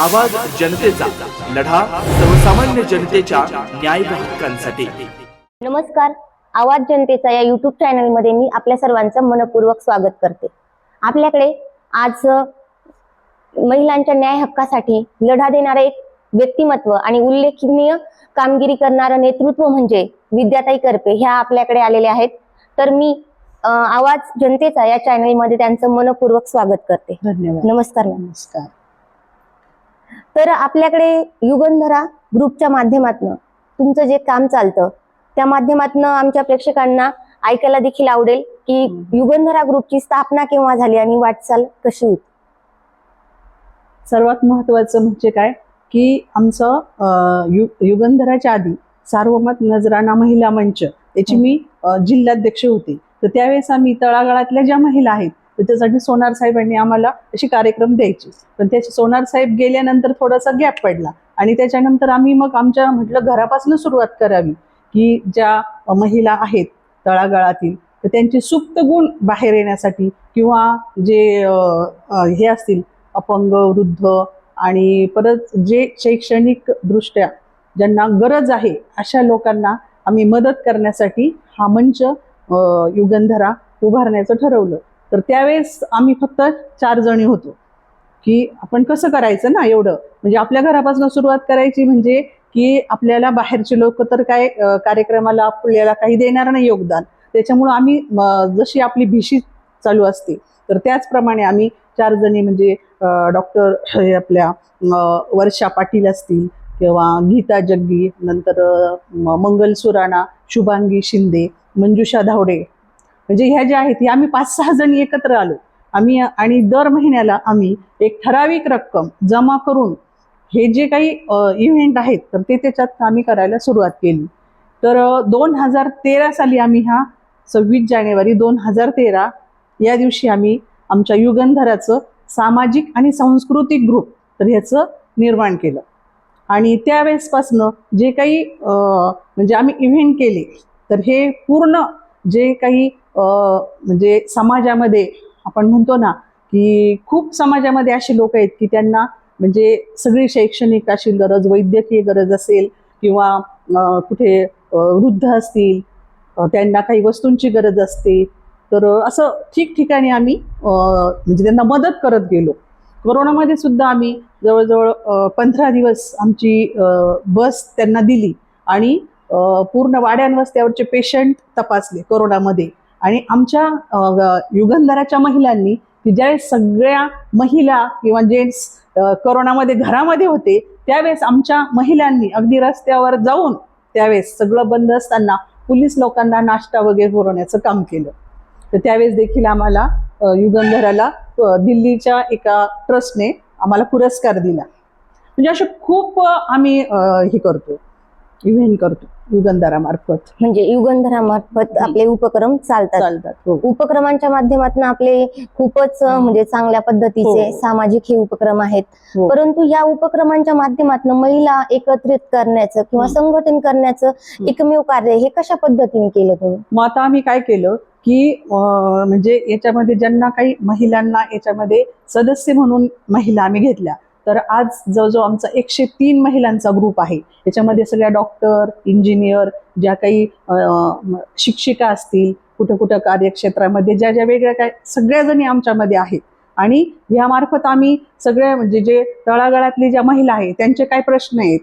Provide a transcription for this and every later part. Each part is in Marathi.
आवाज जनतेचा लढा सर्वसामान्य जनतेच्या न्याय हक्कांसाठी. नमस्कार. आवाज जनतेचा या युट्यूब चॅनलमध्ये मी आपल्या सर्वांचं मनपूर्वक स्वागत करते. आपल्याकडे आज महिलांच्या न्याय हक्कासाठी लढा देणारं एक व्यक्तिमत्व आणि उल्लेखनीय कामगिरी करणारं नेतृत्व म्हणजे विद्याताई करपे ह्या आपल्याकडे आलेल्या आहेत. तर मी आवाज जनतेचा या चॅनलमध्ये त्यांचं मनपूर्वक स्वागत करते. धन्यवाद. नमस्कार नमस्कार. तर आपल्याकडे युगंधरा ग्रुपच्या माध्यमातून तुमचं जे काम चालतं त्या माध्यमातून आमच्या प्रेक्षकांना ऐकायला देखील आवडेल की युगंधरा ग्रुपची स्थापना केव्हा झाली आणि वाटचाल कशी होती? सर्वात महत्वाचं म्हणजे काय? की आमचं यु युगंधराच्या आधी सार्वमत नजराणा महिला मंच याची मी जिल्हाध्यक्ष होते. तर त्यावेळेस आम्ही तळागाळातल्या ज्या महिला आहेत तर त्यासाठी सोनार साहेबांनी आम्हाला अशी कार्यक्रम द्यायचे. पण त्याचे सोनार साहेब गेल्यानंतर थोडासा गॅप पडला. आणि त्याच्यानंतर आम्ही मग आमच्या म्हटलं घरापासून सुरुवात करावी की ज्या महिला आहेत तळागाळातील तर त्यांचे सुप्त गुण बाहेर येण्यासाठी किंवा जे हे असतील अपंग वृद्ध आणि परत जे शैक्षणिक दृष्ट्या ज्यांना गरज आहे अशा लोकांना आम्ही मदत करण्यासाठी हा मंच युगंधरा उभारण्याचं ठरवलं. तर त्यावेळेस आम्ही फक्त चार जणी होतो. की आपण कसं करायचं ना एवढं? म्हणजे आपल्या घरापासून सुरुवात करायची म्हणजे की आपल्याला बाहेरचे लोक तर काय कार्यक्रमाला आपल्याला काही देणार नाही योगदान. त्याच्यामुळं आम्ही जशी आपली भीशी चालू असते तर त्याचप्रमाणे आम्ही चार जणी म्हणजे डॉक्टर हे आपल्या वर्षा पाटील असतील किंवा गीता जग्गी नंतर मंगल सुराणा शुभांगी शिंदे मंजुषा धावडे म्हणजे ह्या ज्या आहेत ह्या आम्ही पाच सहा जणी एकत्र आलो. आम्ही आणि दर महिन्याला आम्ही एक ठराविक रक्कम जमा करून हे जे काही इव्हेंट आहेत तर ते त्याच्यात आम्ही करायला सुरुवात केली. तर दोन हजार तेरा साली आम्ही हा सव्वीस जानेवारी दोन हजार तेरा या दिवशी आम्ही आमच्या युगंधराचं सामाजिक आणि सांस्कृतिक ग्रुप तर ह्याचं निर्माण केलं. आणि त्यावेळेसपासनं जे काही म्हणजे आम्ही इव्हेंट केले तर हे पूर्ण जे काही म्हणजे समाजामध्ये आपण म्हणतो ना की खूप समाजामध्ये असे लोक आहेत की त्यांना म्हणजे सगळी शैक्षणिक अशी गरज वैद्यकीय गरज असेल किंवा कुठे वृद्ध असतील त्यांना काही वस्तूंची गरज असते. तर असं ठिकठिकाणी आम्ही म्हणजे त्यांना मदत करत गेलो. कोरोनामध्ये सुद्धा आम्ही जवळजवळ पंधरा दिवस आमची बस त्यांना दिली आणि पूर्ण वाड्यांवस्त्यावरचे पेशंट तपासले कोरोनामध्ये. आणि आमच्या युगंधराच्या महिलांनी की ज्यावेळेस सगळ्या महिला किंवा जेंट्स कोरोनामध्ये घरामध्ये होते त्यावेळेस आमच्या महिलांनी अगदी रस्त्यावर जाऊन त्यावेळेस सगळं बंद असताना पोलीस लोकांना नाश्ता वगैरे पुरवण्याचं काम केलं. तर त्यावेळेस देखील आम्हाला युगंधराला दिल्लीच्या एका ट्रस्टने आम्हाला पुरस्कार दिला. म्हणजे असे खूप आम्ही हे करतो. इव्हेंट करतो युगंधरामार्फत म्हणजे युगंधरामार्फत. आपले उपक्रम चालतात चालतात हो उपक्रमांच्या माध्यमातून आपले खूपच अ, म्हणजे चांगल्या पद्धतीचे हो. सामाजिक हे उपक्रम आहेत हो. परंतु या उपक्रमांच्या माध्यमातून महिला एकत्रित करण्याचं किंवा हं. संघटन करण्याचं एकमेव कार्य हे कशा पद्धतीने केलं तुम्ही मग आता आम्ही काय केलं की अं, म्हणजे याच्यामध्ये ज्यांना काही महिलांना याच्यामध्ये सदस्य म्हणून महिला आम्ही घेतल्या तर आज जवळजवळ आमचा एकशे तीन महिलांचा ग्रुप आहे. याच्यामध्ये सगळ्या डॉक्टर इंजिनियर ज्या काही शिक्षिका असतील कुठं कुठं कार्यक्षेत्रामध्ये ज्या ज्या वेगळ्या काय सगळ्या जणी आमच्यामध्ये आहेत. आणि यामार्फत आम्ही सगळ्या म्हणजे जे तळागाळातली ज्या महिला आहेत त्यांचे काय प्रश्न आहेत?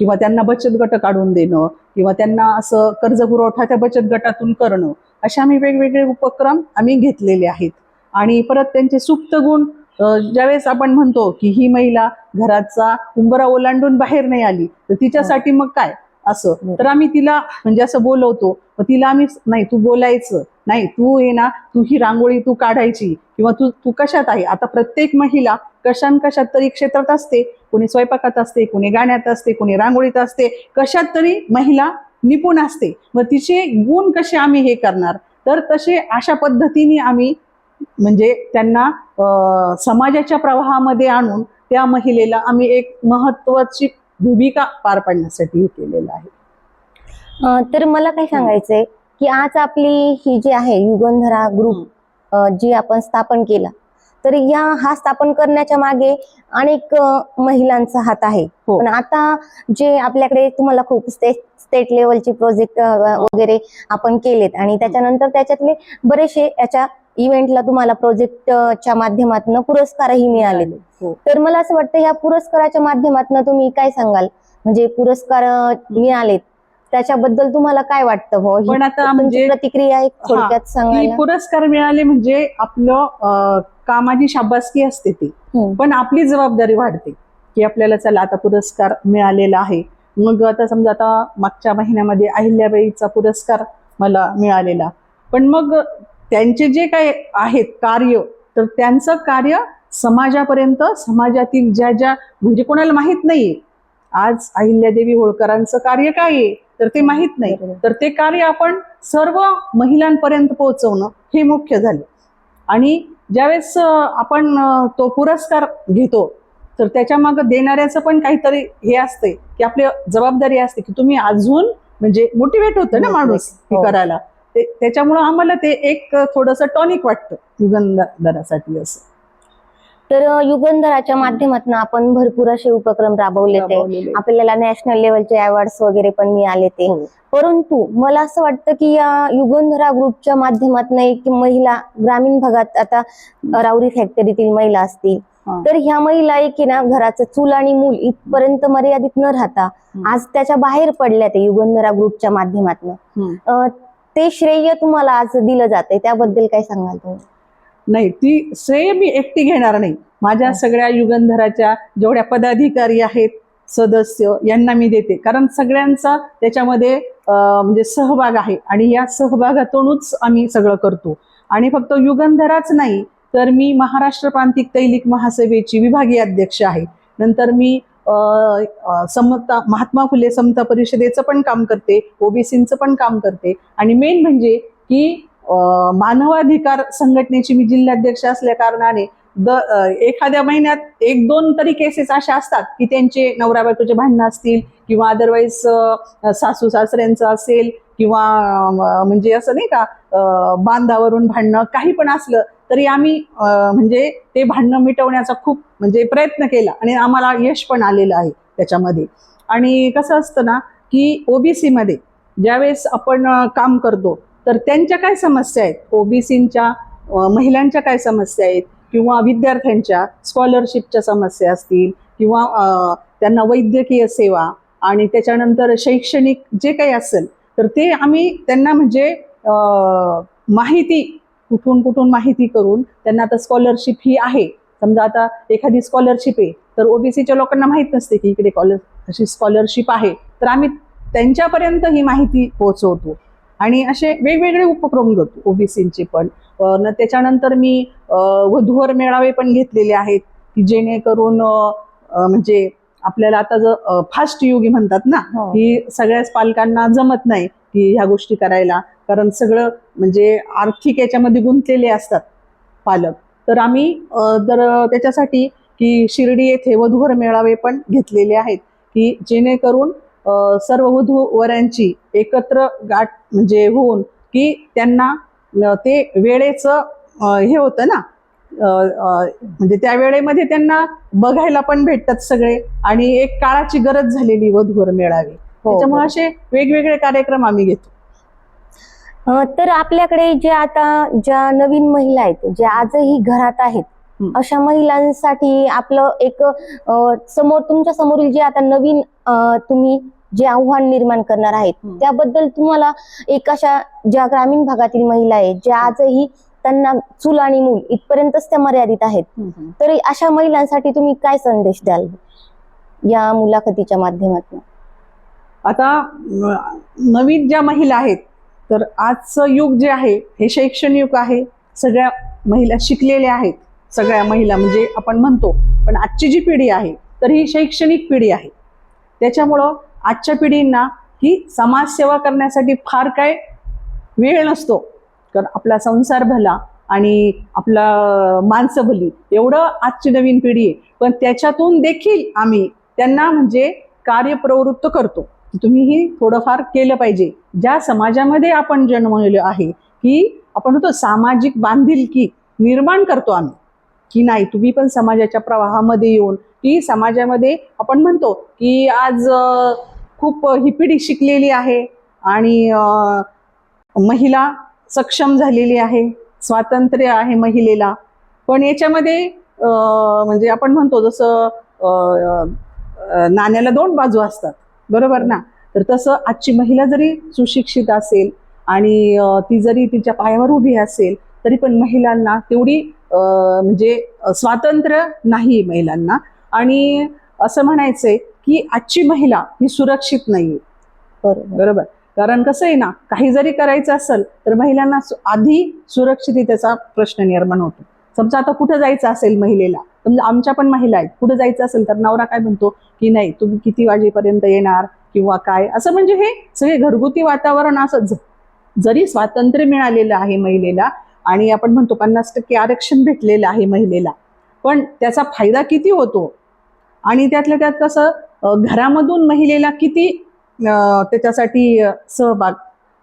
किंवा त्यांना बचत गट काढून देणं किंवा त्यांना असं कर्ज पुरवठा त्या बचत गटातून करणं असे आम्ही वेगवेगळे उपक्रम आम्ही घेतलेले आहेत. आणि परत त्यांचे सुप्त गुण ज्यावेळेस आपण म्हणतो की ही महिला घराचा उंबरा ओलांडून बाहेर नाही आली तर तिच्यासाठी मग काय? असं. तर आम्ही तिला म्हणजे असं बोलवतो मग तिला आम्ही नाही तू बोलायचं. नाही तू ये ना तू ही रांगोळी तू काढायची किंवा तू तू कशात आहे? आता प्रत्येक महिला कशात कशात तरी क्षेत्रात असते. कोणी स्वयंपाकात असते कोणी गाण्यात असते कोणी रांगोळीत असते. कशात तरी महिला निपुण असते. मग तिचे गुण कसे आम्ही हे करणार? तर तसे अशा पद्धतीने आम्ही म्हणजे त्यांना समाजाच्या प्रवाहामध्ये आणून त्या महिलेला आम्ही एक महत्वाची भूमिका पार पाडण्यासाठी हे केलेलं आहे तर मला काय सांगायचंय की आज आपली ही जी आहे युगंधरा ग्रुप जी आपण स्थापन केला तर या हा स्थापन करण्याच्या मागे अनेक महिलांचा हात आहे हो. पण आता जे आपल्याकडे तुम्हाला खूप स्टेट स्टेट लेवलचे प्रोजेक्ट वगैरे आपण केलेत आणि त्याच्यानंतर त्याच्यातले बरेचसे याच्या इव्हेंटला तुम्हाला प्रोजेक्टच्या माध्यमातून पुरस्कारही मिळाले. हो. तर मला असं वाटतं ह्या पुरस्काराच्या माध्यमातून तुम्ही काय सांगाल? म्हणजे पुरस्कार मिळालेत. त्याच्याबद्दल तुम्हाला काय वाटतं हो? ही पण आता म्हणजे प्रतिक्रिया एक थोडक्यात सांगायला. पुरस्कार मिळाले म्हणजे आपलं कामाची शाबासकी असते ती. हम्म. पण आपली जबाबदारी वाढते की आपल्याला चला आता पुरस्कार मिळालेला आहे. मग आता समजा आता मागच्या महिन्यामध्ये अहिल्याबाईचा पुरस्कार मला मिळालेला. पण मग त्यांचे जे काही आहेत कार्य तर त्यांचं कार्य समाजापर्यंत समाजातील ज्या ज्या म्हणजे कोणाला माहीत नाहीये. आज अहिल्यादेवी होळकरांचं कार्य काय आहे? तर ते माहीत नाही. तर ते कार्य आपण सर्व महिलांपर्यंत पोहोचवणं हे मुख्य झालं. आणि ज्यावेळेस आपण तो पुरस्कार घेतो तर त्याच्यामागे देणाऱ्याचं पण काहीतरी हे असते की आपली जबाबदारी असते की तुम्ही अजून म्हणजे मोटिवेट होतं ना माणूस हे हो. करायला. त्याच्यामुळं आम्हाला ते एक थोडस टॉनिक वाटतं युगंधरासाठी असं तर युगंधराच्या माध्यमातून आपण भरपूर असे उपक्रम राबवले ते. आपल्याला नॅशनल लेवलचे अवॉर्ड्स वगैरे पण मिळाले ते हो. परंतु मला असं वाटतं की या युगंधरा ग्रुपच्या माध्यमातून एक महिला ग्रामीण भागात आता राऊरी फॅक्टरीतील महिला असतील. तर ह्या महिला एक ना घराचं चूल आणि मूल इथपर्यंत मर्यादित न राहता. आज त्याच्या बाहेर पडल्या ते युगंधरा ग्रुपच्या माध्यमातून. ते श्रेय तुम्हाला आज दिलं जाते त्याबद्दल काय सांगाल तुम्ही? नाही ती श्रेय मी एकटी घेणार नाही. माझ्या सगळ्या युगंधराच्या जेवढ्या पदाधिकारी आहेत सदस्य यांना मी देते. कारण सगळ्यांचा त्याच्यामध्ये म्हणजे सहभाग आहे. आणि या सहभागातूनच आम्ही सगळं करतो. आणि फक्त युगंधराच नाही तर मी महाराष्ट्र प्रांतिक तैलिक महासभेची विभागीय अध्यक्ष आहे. नंतर मी समता महात्मा फुले समता परिषदेचं पण काम करते ओबीसीचं पण काम करते. आणि मेन म्हणजे की मानवाधिकार संघटनेची मी जिल्हाध्यक्ष असल्या कारणाने द एखाद्या महिन्यात एक दोन तरी केसेस अशा असतात की त्यांचे नवरा बायकोचे भांडणं असतील किंवा अदरवाईज सासू सासऱ्यांचं असेल किंवा म्हणजे असं नाही का बांधावरून भांडणं काही पण असलं तरी आम्ही म्हणजे ते भांडणं मिटवण्याचा खूप म्हणजे प्रयत्न केला आणि आम्हाला यश पण आलेलं आहे त्याच्यामध्ये. आणि कसं असतं ना की ओबीसी मध्ये ज्यावेळेस आपण काम करतो तर त्यांच्या काय समस्या आहेत? ओबीसींच्या महिलांच्या काय समस्या आहेत? किंवा विद्यार्थ्यांच्या स्कॉलरशिपच्या समस्या असतील? किंवा त्यांना वैद्यकीय सेवा आणि त्याच्यानंतर शैक्षणिक जे काही असेल तर ते आम्ही त्यांना म्हणजे माहिती कुठून कुठून माहिती करून त्यांना आता स्कॉलरशिप ही आहे. समजा आता एखादी स्कॉलरशिप आहे तर ओबीसीच्या लोकांना माहीत नसते की इकडे कॉलर अशी स्कॉलरशिप आहे. तर आम्ही त्यांच्यापर्यंत ही माहिती पोहोचवतो. आणि असे वेगवेगळे उपक्रम घेतो ओबीसीचे पण. त्याच्यानंतर मी वधूवर मेळावे पण घेतलेले आहेत की जेणेकरून म्हणजे आपल्याला आता जर फास्ट युगी म्हणतात ना हो. की सगळ्याच पालकांना जमत नाही की ह्या गोष्टी करायला. कारण सगळं म्हणजे आर्थिक याच्यामध्ये गुंतलेले असतात पालक. तर आम्ही तर त्याच्यासाठी की शिर्डी येथे वधूवर मेळावे पण घेतलेले आहेत की जेणेकरून सर्व वधू वरांची एकत्र गाठ म्हणजे होऊन की त्यांना ते वेळेचं हे होतं ना म्हणजे त्या वेळेमध्ये त्यांना बघायला पण भेटतात सगळे. आणि एक काळाची गरज झालेली वधूवर मेळावे. त्याच्यामुळे हो. असे वेगवेगळे कार्यक्रम आम्ही घेतो तर आपल्याकडे जे आता ज्या नवीन महिला आहेत ज्या आजही घरात आहेत हं. अशा महिलांसाठी आपलं एक समोर तुमच्या समोरील जे आता नवीन तुम्ही जे आव्हान निर्माण करणार आहेत हं. त्याबद्दल तुम्हाला एक अशा ज्या ग्रामीण भागातील महिला आहेत ज्या आजही त्यांना चूल आणि मूल इथपर्यंतच त्या मर्यादित आहेत तर अशा महिलांसाठी तुम्ही काय संदेश द्याल या मुलाखतीच्या माध्यमातून आता नवीन ज्या महिला आहेत तर आजचं युग जे आहे हे शैक्षणिक युग आहे. सगळ्या महिला शिकलेल्या आहेत. सगळ्या महिला म्हणजे आपण म्हणतो पण आजची जी पिढी आहे तर ही शैक्षणिक पिढी आहे. त्याच्यामुळं आजच्या पिढींना ही समाजसेवा करण्यासाठी फार काय वेळ नसतो. कारण आपला संसार भला आणि आपला माणसं भली एवढं आजची नवीन पिढी आहे. पण त्याच्यातून देखील आम्ही त्यांना म्हणजे कार्यप्रवृत्त करतो. तुम्हीही थोडंफार केलं पाहिजे. ज्या समाजामध्ये आपण जन्मलेलो आहे की आपण होतो सामाजिक बांधिलकी निर्माण करतो आम्ही. की नाही तुम्ही पण समाजाच्या प्रवाहामध्ये येऊन की समाजामध्ये आपण म्हणतो की आज खूप ही पिढी शिकलेली आहे आणि महिला सक्षम झालेली आहे स्वातंत्र्य आहे महिलेला. पण याच्यामध्ये म्हणजे आपण म्हणतो जसं नाण्याला दोन बाजू असतात. बरोबर ना? तर तसं आजची महिला जरी सुशिक्षित असेल आणि ती जरी तिच्या पायावर उभी असेल तरी पण महिलांना तेवढी म्हणजे स्वातंत्र्य नाही महिलांना. आणि असं म्हणायचंय की आजची महिला ही सुरक्षित नाही बरोबर. बरोबर? कारण कसं आहे ना काही जरी करायचं असेल तर महिलांना आधी सुरक्षिततेचा प्रश्न निर्माण होतो. समजा आता कुठं जायचं असेल महिलेला समजा आमच्या पण महिला आहेत कुठं जायचं असेल तर नवरा काय म्हणतो की नाही तुम्ही किती वाजेपर्यंत येणार किंवा काय? असं म्हणजे हे सगळे घरगुती वातावरण असं जरी स्वातंत्र्य मिळालेलं आहे महिलेला आणि आपण म्हणतो पन्नास टक्के आरक्षण भेटलेलं आहे महिलेला पण त्याचा फायदा किती होतो? आणि त्यातल्या त्यात कसं घरामधून महिलेला किती त्याच्यासाठी सहभाग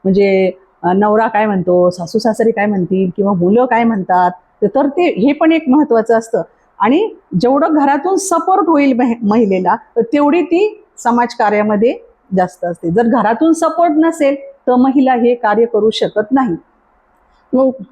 म्हणजे नवरा काय म्हणतो सासू सासरे काय म्हणतील किंवा मुलं काय म्हणतात तर ते हे पण एक महत्वाचं असतं. आणि जेवढं घरातून सपोर्ट होईल महि- महिलेला तर तेवढी ती समाजकार्यामध्ये जास्त असते. जर घरातून सपोर्ट नसेल तर महिला हे कार्य करू शकत नाही.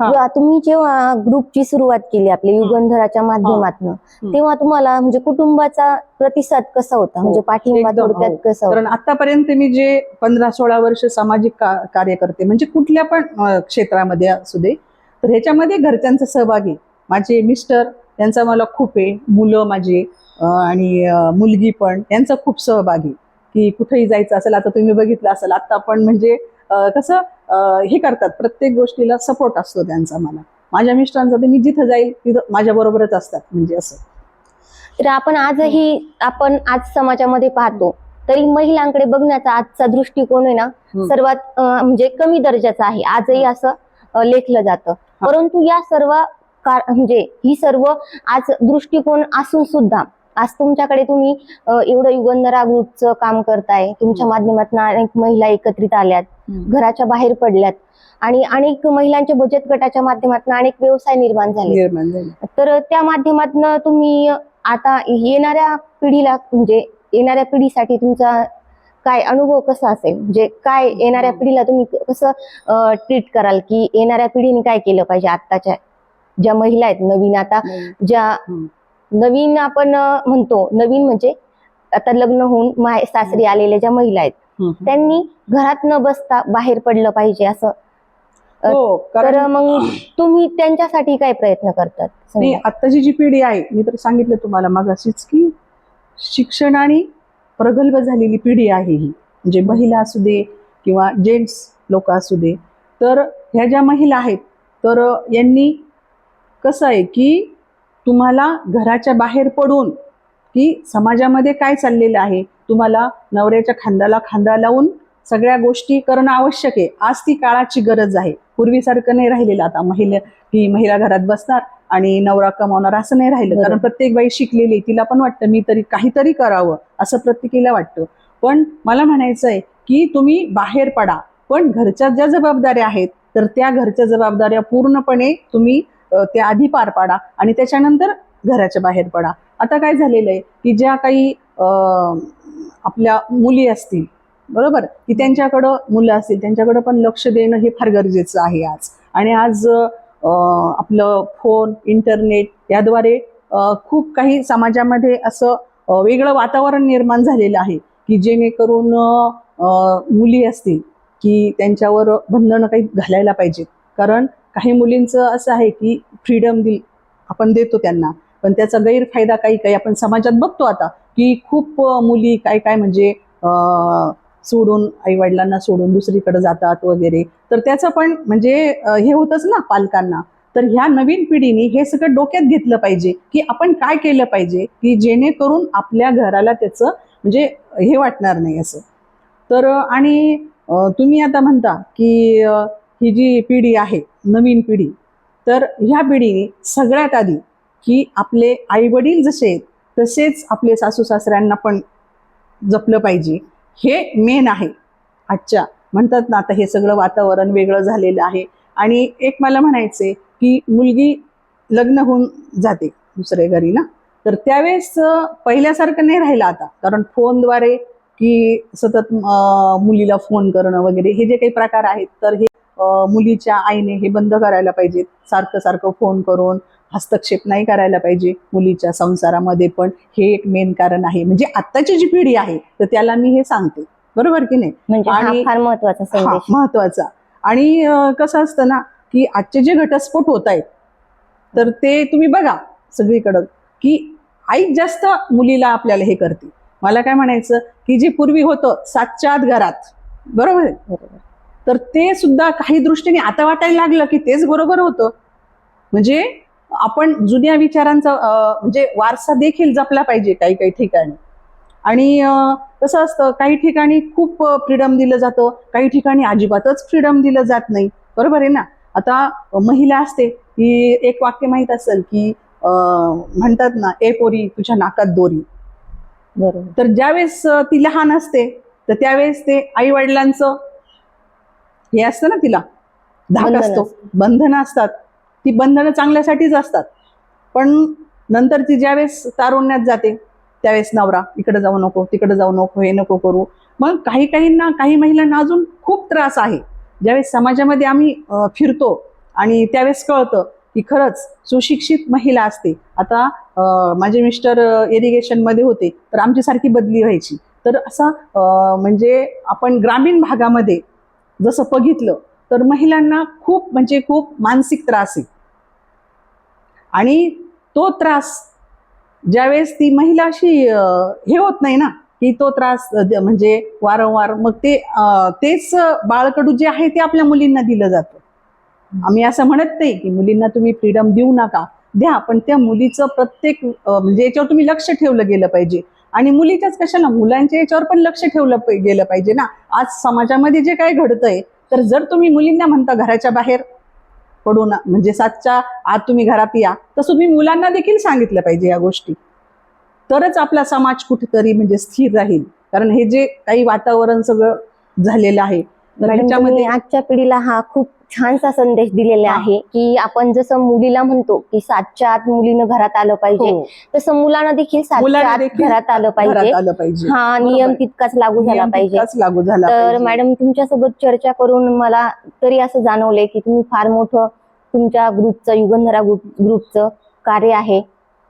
हा. तुम्ही जेव्हा ग्रुपची सुरुवात केली आपल्या युगंधराच्या माध्यमातून. तेव्हा तुम्हाला म्हणजे कुटुंबाचा प्रतिसाद कसा होता? म्हणजे पाठिंबा थोडक्यात हो. कसा कारण आतापर्यंत मी जे पंधरा सोळा वर्ष सामाजिक कार्य करते म्हणजे कुठल्या पण क्षेत्रामध्ये असू दे तर ह्याच्यामध्ये घरच्यांचा सहभाग. आहे माझे मिस्टर यांचा मला खूप आहे. मुलं माझे आणि मुलगी पण यांचा खूप सहभाग की कुठेही जायचं असेल आता तुम्ही बघितलं असेल आता पण म्हणजे कसं हे करतात. प्रत्येक गोष्टीला सपोर्ट असतो त्यांचा मला. माझ्या मिस्टरांचा तर मी जिथं जाईल तिथं माझ्या बरोबरच असतात म्हणजे असं. तर आपण आजही आपण आज समाजामध्ये पाहतो तरी महिलांकडे बघण्याचा आजचा दृष्टिकोन आहे ना. सर्वात म्हणजे कमी दर्जाचा आहे. आजही असं लेखलं जातं. परंतु या सर्व म्हणजे ही सर्व आज दृष्टिकोन असून सुद्धा आज तुमच्याकडे तुम्ही एवढं युगंधरा ग्रुपचं काम करताय तुमच्या माध्यमातून अनेक महिला एकत्रित आल्यात घराच्या बाहेर पडल्यात आणि अनेक महिलांच्या बचत गटाच्या माध्यमातून अनेक व्यवसाय निर्माण झाले. निर्माण झाले. तर त्या माध्यमातून तुम्ही आता येणाऱ्या पिढीला म्हणजे येणाऱ्या पिढीसाठी तुमचा काय अनुभव कसा असेल? म्हणजे काय येणाऱ्या पिढीला तुम्ही कसं ट्रीट कराल? की येणाऱ्या पिढीने काय केलं पाहिजे आत्ताच्या ज्या महिला आहेत नवीन आता ज्या हम्म. नवीन आपण म्हणतो नवीन म्हणजे आता लग्न होऊन सासरी आलेल्या ज्या महिला आहेत. त्यांनी घरात न बसता बाहेर पडलं पाहिजे असं हो तर मग तुम्ही त्यांच्यासाठी काय प्रयत्न करतात? आत्ताची जी पिढी आहे मी तर सांगितलं तुम्हाला मागाशीच की शिक्षण आणि प्रगल्भ झालेली पिढी आहे ही म्हणजे महिला असू दे किंवा जेंट्स लोक असू दे तर ह्या ज्या महिला आहेत तर यांनी कसं आहे की तुम्हाला घराच्या बाहेर पडून की समाजामध्ये काय चाललेलं आहे? तुम्हाला नवऱ्याच्या खांद्याला खांदा लावून सगळ्या गोष्टी करणं आवश्यक आहे. आज ती काळाची गरज आहे. पूर्वीसारखं नाही राहिलेलं आता. महिला ही महिला घरात बसणार आणि नवरा कमावणार असं नाही राहिलं. कारण प्रत्येक बाई शिकलेली. तिला पण वाटतं मी तरी काहीतरी करावं असं प्रत्येकीला वाटतं. पण मला म्हणायचं आहे की तुम्ही बाहेर पडा. पण घरच्या ज्या जबाबदाऱ्या आहेत तर त्या घरच्या जबाबदाऱ्या पूर्णपणे तुम्ही ते आधी पार पाडा आणि त्याच्यानंतर घराच्या बाहेर पडा. आता काय झालेलं आहे की ज्या काही आपल्या मुली असतील बरोबर? की त्यांच्याकडं मुलं असतील त्यांच्याकडं पण लक्ष देणं हे फार गरजेचं आहे आज. आणि आज आपलं फोन इंटरनेट याद्वारे खूप काही समाजामध्ये असं वेगळं वातावरण निर्माण झालेलं आहे की जेणेकरून मुली असतील की त्यांच्यावर बंधनं काही घालायला पाहिजेत. कारण काही मुलींचं असं आहे की फ्रीडम दिल आपण देतो त्यांना. पण त्याचा गैरफायदा काही काही आपण समाजात बघतो आता की खूप मुली काय काय म्हणजे सोडून सोडून आईवडिलांना सोडून दुसरीकडे जातात वगैरे. तर त्याचं पण म्हणजे हे होतच ना पालकांना. तर ह्या नवीन पिढीने हे सगळं डोक्यात घेतलं पाहिजे की आपण काय केलं पाहिजे की जेणेकरून आपल्या घराला त्याचं म्हणजे हे वाटणार नाही असं. तर आणि तुम्ही आता म्हणता की ही जी पिढी आहे नवीन पिढी. तर ह्या पिढीने सगळ्यात आधी की आपले आई वडील जसे आहेत तसेच आपले सासू सासऱ्यांना पण जपलं पाहिजे. हे मेन आहे. आजच्या म्हणतात ना आता हे सगळं वातावरण वेगळं झालेलं आहे. आणि एक मला म्हणायचंय की मुलगी लग्न होऊन जाते दुसरे घरी ना. तर त्यावेळेस पहिल्यासारखं नाही राहिलं आता. कारण फोनद्वारे की सतत मुलीला फोन करणं वगैरे हे जे काही प्रकार आहेत तर हे मुलीच्या आईने हे बंद करायला पाहिजे सारखं सारखं फोन करून हस्तक्षेप नाही करायला पाहिजे मुलीच्या संसारामध्ये. पण हे एक मेन कारण आहे. म्हणजे आत्ताची जी पिढी आहे तर त्याला मी हे सांगते. बरोबर की नाही? म्हणजे आणि- महत्त्वाचा आणि कसं असतं ना की आजचे जे घटस्फोट होत आहेत तर ते तुम्ही बघा सगळीकडं की आई जास्त मुलीला आपल्याला हे करते. मला काय म्हणायचं की जे पूर्वी होतं सातच्या आत घरात बरोबर? आहे बरोबर. तर ते सुद्धा काही दृष्टीने आता वाटायला लागलं की तेच बरोबर होतं. म्हणजे आपण जुन्या विचारांचा म्हणजे वारसा देखील जपला पाहिजे काही काही ठिकाणी. आणि कसं असतं काही ठिकाणी खूप फ्रीडम दिलं जातं काही ठिकाणी अजिबातच फ्रीडम दिलं जात नाही. बरोबर आहे ना? आता महिला असते ती एक वाक्य माहीत असेल की म्हणतात ना ए पोरी तुझ्या नाकात दोरी. बरोबर. तर ज्यावेळेस ती लहान असते तर त्यावेळेस ते आई वडिलांचं हे असतं ना तिला. धाक असतो. बंधनं असतात. ती बंधनं चांगल्यासाठीच असतात. पण नंतर ती ज्यावेळेस तारुण्यात जाते त्यावेळेस नवरा इकडे जाऊ नको तिकडे जाऊ नको हे नको करू. मग काही काहींना काही महिलांना अजून खूप त्रास आहे. ज्यावेळेस समाजामध्ये आम्ही फिरतो आणि त्यावेळेस कळतं की खरंच सुशिक्षित महिला असते. आता माझे मिस्टर इरिगेशनमध्ये होते तर आमची सारखी बदली व्हायची. तर असं म्हणजे आपण ग्रामीण भागामध्ये जसं बघितलं तर महिलांना खूप म्हणजे खूप मानसिक त्रास आहे. आणि तो त्रास ज्यावेळेस ती महिला अशी हे होत नाही ना की तो त्रास म्हणजे वारंवार मग ते तेच बाळकडू जे आहे ते आपल्या मुलींना दिलं जातं. आम्ही असं म्हणत नाही की मुलींना तुम्ही फ्रीडम देऊ नका द्या पण त्या मुलीचं प्रत्येक म्हणजे याच्यावर तुम्ही लक्ष ठेवलं गेलं पाहिजे. आणि मुलीच्याच कशाला? मुलांच्या याच्यावर पण लक्ष ठेवलं गेलं पाहिजे ना. आज समाजामध्ये जे काय घडतंय तर जर तुम्ही मुलींना म्हणता घराच्या बाहेर पडू ना म्हणजे सातच्या आत तुम्ही घरात या तसं तुम्ही मुलांना देखील सांगितलं पाहिजे या गोष्टी. तरच आपला समाज कुठेतरी म्हणजे स्थिर राहील. कारण हे जे काही वातावरण सगळं झालेलं आहे मॅडम तुम्ही आजच्या पिढीला हा खूप छानसा संदेश दिलेला. आहे की आपण जसं मुलीला म्हणतो की सातच्या आत मुलीनं घरात आलं पाहिजे हो, तसं मुलांना देखील सातच्या आत घरात आलं पाहिजे हा. नियम तितकाच लागू झाला पाहिजे तर. मॅडम तुमच्यासोबत चर्चा करून मला तरी असं जाणवलंय की तुम्ही फार मोठं तुमच्या ग्रुपचं युगंधरा ग्रुप ग्रुपचं कार्य आहे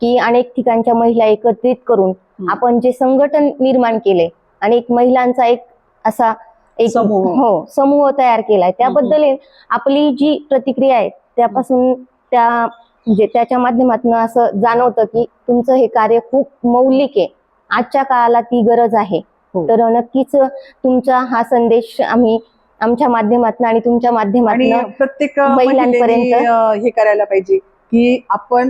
की अनेक ठिकाणच्या महिला एकत्रित करून. आपण जे संघटन निर्माण केले आणि एक महिलांचा एक असा एक समूह. हो समूह तयार केलाय त्याबद्दल आपली जी प्रतिक्रिया आहे त्यापासून त्या म्हणजे त्याच्या माध्यमातून असं जाणवतं की तुमचं हे कार्य खूप मौलिक आहे आजच्या काळाला ती गरज आहे हो. तर नक्कीच तुमचा हा संदेश आम्ही आमच्या माध्यमातून आणि तुमच्या माध्यमातून प्रत्येक महिलांपर्यंत- हे करायला पाहिजे की आपण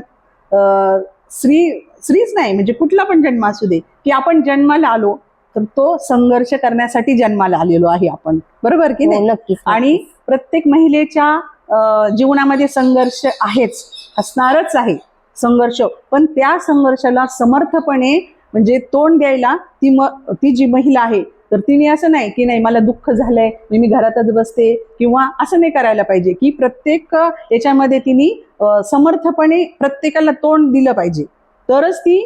स्त्री स्त्रीच नाही म्हणजे कुठला पण जन्म असू दे की आपण जन्माला आलो तर तो संघर्ष करण्यासाठी जन्माला आलेलो आहे आपण. बरोबर की हो, नाही? नक्कीच आणि प्रत्येक महिलेच्या जीवनामध्ये संघर्ष आहेच असणारच आहे संघर्ष. पण त्या संघर्षाला समर्थपणे म्हणजे तोंड द्यायला ती म ती जी महिला आहे तर तिने असं नाही की नाही मला दुःख झालंय मी मी घरातच बसते किंवा असं नाही करायला पाहिजे की प्रत्येक याच्यामध्ये तिने समर्थपणे प्रत्येकाला तोंड दिलं पाहिजे. तरच ती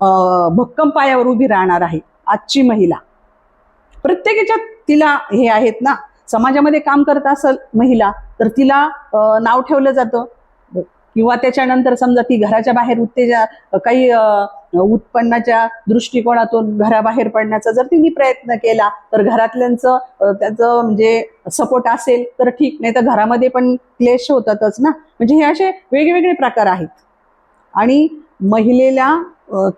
भक्कम पायावर उभी राहणार आहे. आजची महिला. प्रत्येकीच्या तिला हे आहेत ना समाजामध्ये काम करत असेल महिला तर तिला नाव ठेवलं जातं. किंवा त्याच्यानंतर समजा ती घराच्या बाहेर उत्तेजा काही उत्पन्नाच्या दृष्टिकोनातून घराबाहेर पडण्याचा जर तिने प्रयत्न केला तर घरातल्यांचं त्याचं म्हणजे सपोर्ट असेल तर ठीक. नाही तर घरामध्ये पण क्लेश होतातच ना. म्हणजे हे असे वेगवेगळे प्रकार आहेत. आणि महिलेला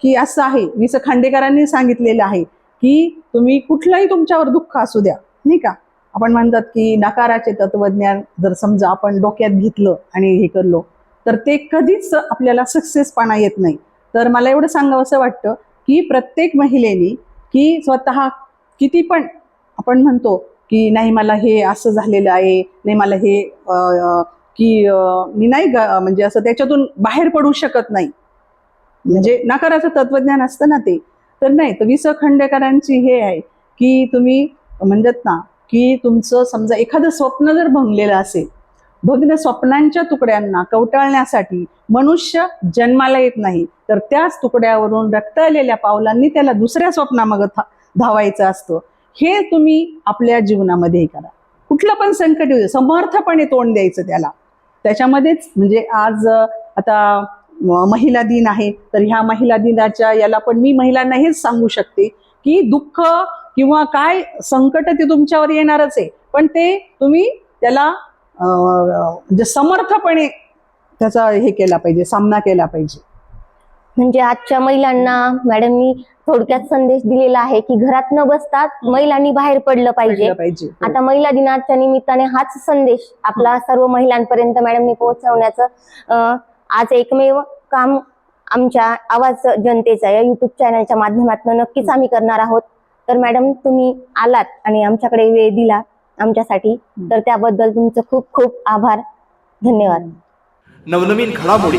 की असं आहे विस खांडेकरांनी सांगितलेलं आहे की तुम्ही कुठलंही तुमच्यावर दुःख असू द्या नाही का? आपण म्हणतात की नकाराचे तत्वज्ञान जर समजा आपण डोक्यात घेतलं आणि हे करलो तर ते कधीच आपल्याला सक्सेसपणा येत नाही. तर मला एवढं सांगावं असं वाटतं की प्रत्येक महिलेने की स्वतः किती पण आपण म्हणतो की नाही मला हे असं झालेलं आहे नाही मला हे की मी नाही ग- म्हणजे असं त्याच्यातून बाहेर पडू शकत नाही. म्हणजे नकाराचं तत्वज्ञान असतं ना ते. तर नाही तर विस खंडेकरांची हे आहे की तुम्ही म्हणतात ना की तुमचं समजा एखादं स्वप्न जर भंगलेलं असेल भग्न स्वप्नांच्या तुकड्यांना कवटाळण्यासाठी मनुष्य जन्माला येत नाही तर त्याच तुकड्यावरून रक्तलेल्या पावलांनी त्याला दुसऱ्या स्वप्नामागं धा- धावायचं असतं. हे तुम्ही आपल्या जीवनामध्ये करा. कुठलं पण संकट येऊ समर्थपणे तोंड द्यायचं त्याला. त्याच्यामध्येच म्हणजे आज आता महिला दिन आहे तर ह्या महिला दिनाच्या याला पण मी महिलांना हेच सांगू शकते की दुःख किंवा काय संकट ते तुमच्यावर येणारच आहे. पण ते तुम्ही त्याला म्हणजे समर्थपणे त्याचा हे केला पाहिजे सामना केला पाहिजे. म्हणजे आजच्या महिलांना मॅडमनी थोडक्यात संदेश दिलेला आहे की घरात न बसता महिलांनी बाहेर पडलं पाहिजे. हो. आता महिला दिनाच्या निमित्ताने हाच संदेश आपला सर्व महिलांपर्यंत मॅडमनी पोहोचवण्याचं आज एकमेव काम आमच्या आवाज जनतेचा या युट्यूब चॅनलच्या माध्यमातून नक्कीच आम्ही करणार आहोत. तर मॅडम तुम्ही आलात आणि आमच्याकडे वेळ दिला आमच्यासाठी तर त्याबद्दल तुमचं खूप खूप आभार. धन्यवाद. नवनवीन घडामोडी